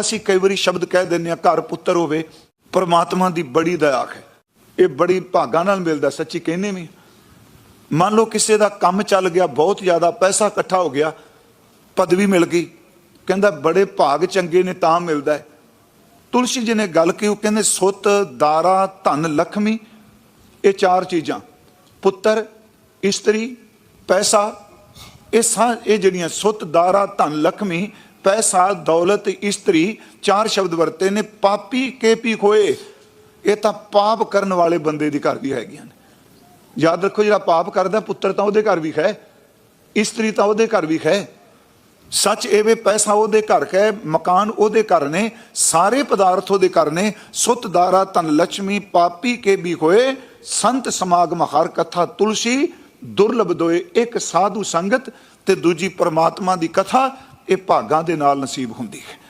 ਅਸੀਂ ਕਈ ਵਾਰੀ ਸ਼ਬਦ ਕਹਿ ਦਿੰਦੇ ਆ ਘਰ ਪੁੱਤਰ ਹੋਵੇ, ਪਰਮਾਤਮਾ ਦੀ ਬੜੀ ਦਇਆ ਹੈ। ਇਹ ਬੜੀ ਭਾਗਾਂ ਨਾਲ ਮਿਲਦਾ, ਸੱਚੀ ਕਹਿੰਦੇ ਵੀ। ਮੰਨ ਲਓ ਕਿਸੇ ਦਾ ਕੰਮ ਚੱਲ ਗਿਆ, ਬਹੁਤ ਜ਼ਿਆਦਾ ਪੈਸਾ ਇਕੱਠਾ ਹੋ ਗਿਆ, ਪਦਵੀ ਮਿਲ ਗਈ, ਕਹਿੰਦਾ ਬੜੇ ਭਾਗ ਚੰਗੇ ਨੇ ਤਾਂ ਮਿਲਦਾ ਹੈ। ਤੁਲਸੀ ਜੀ ਨੇ ਗੱਲ ਕੀ ਉਹ ਕਹਿੰਦੇ ਸੁੱਤ, ਦਾਰਾ, ਧਨ, ਲਖਮੀ, ਇਹ ਚਾਰ ਚੀਜ਼ਾਂ। ਪੁੱਤਰ, ਇਸਤਰੀ, ਪੈਸਾ ਇਹ ਸਾ ਇਹ ਜਿਹੜੀਆਂ ਸੁੱਤ, ਦਾਰਾ, ਧਨ, ਲਖਮੀ, ਪੈਸਾ, ਦੌਲਤ, ਇਸਤਰੀ, ਚਾਰ ਸ਼ਬਦ ਵਰਤੇ ਨੇ, ਪਾਪੀ ਕੇ ਪੀ ਖੋਏ। ਇਹ ਤਾਂ ਪਾਪ ਕਰਨ ਵਾਲੇ ਬੰਦੇ ਦੀ ਘਰ ਵੀ ਹੈਗੀਆਂ ਨੇ। ਯਾਦ ਰੱਖੋ, ਜਿਹੜਾ ਪਾਪ ਕਰਦਾ, ਪੁੱਤਰ ਤਾਂ ਉਹਦੇ ਘਰ ਵੀ ਖੈ, ਇਸਤਰੀ ਤਾਂ ਉਹਦੇ ਘਰ ਵੀ ਖੈ। ਸੱਚ ਇਹ ਵੀ ਪੈਸਾ ਉਹਦੇ ਘਰ ਖੈ, ਮਕਾਨ ਉਹਦੇ ਘਰ ਨੇ, ਸਾਰੇ ਪਦਾਰਥ ਉਹਦੇ ਘਰ ਨੇ, ਸੁੱਤ, ਦਾਰਾ, ਧਨ ਲక్ష్ਮੀ ਪਾਪੀ ਕੇ ਵੀ ਖੋਏ, ਸੰਤ ਸਮਾਗਮ ਹਰ ਕਥਾ ਤੁਲਸੀ ਦੁਰਲਭ ਦੋਏ ਇੱਕ ਸਾਧੂ ਸੰਗਤ ਤੇ ਦੂਜੀ ਪਰਮਾਤਮਾ ਦੀ ਕਥਾ ਇਹ ਭਾਗਾਂ ਦੇ ਨਾਲ ਨਸੀਬ ਹੁੰਦੀ ਹੈ।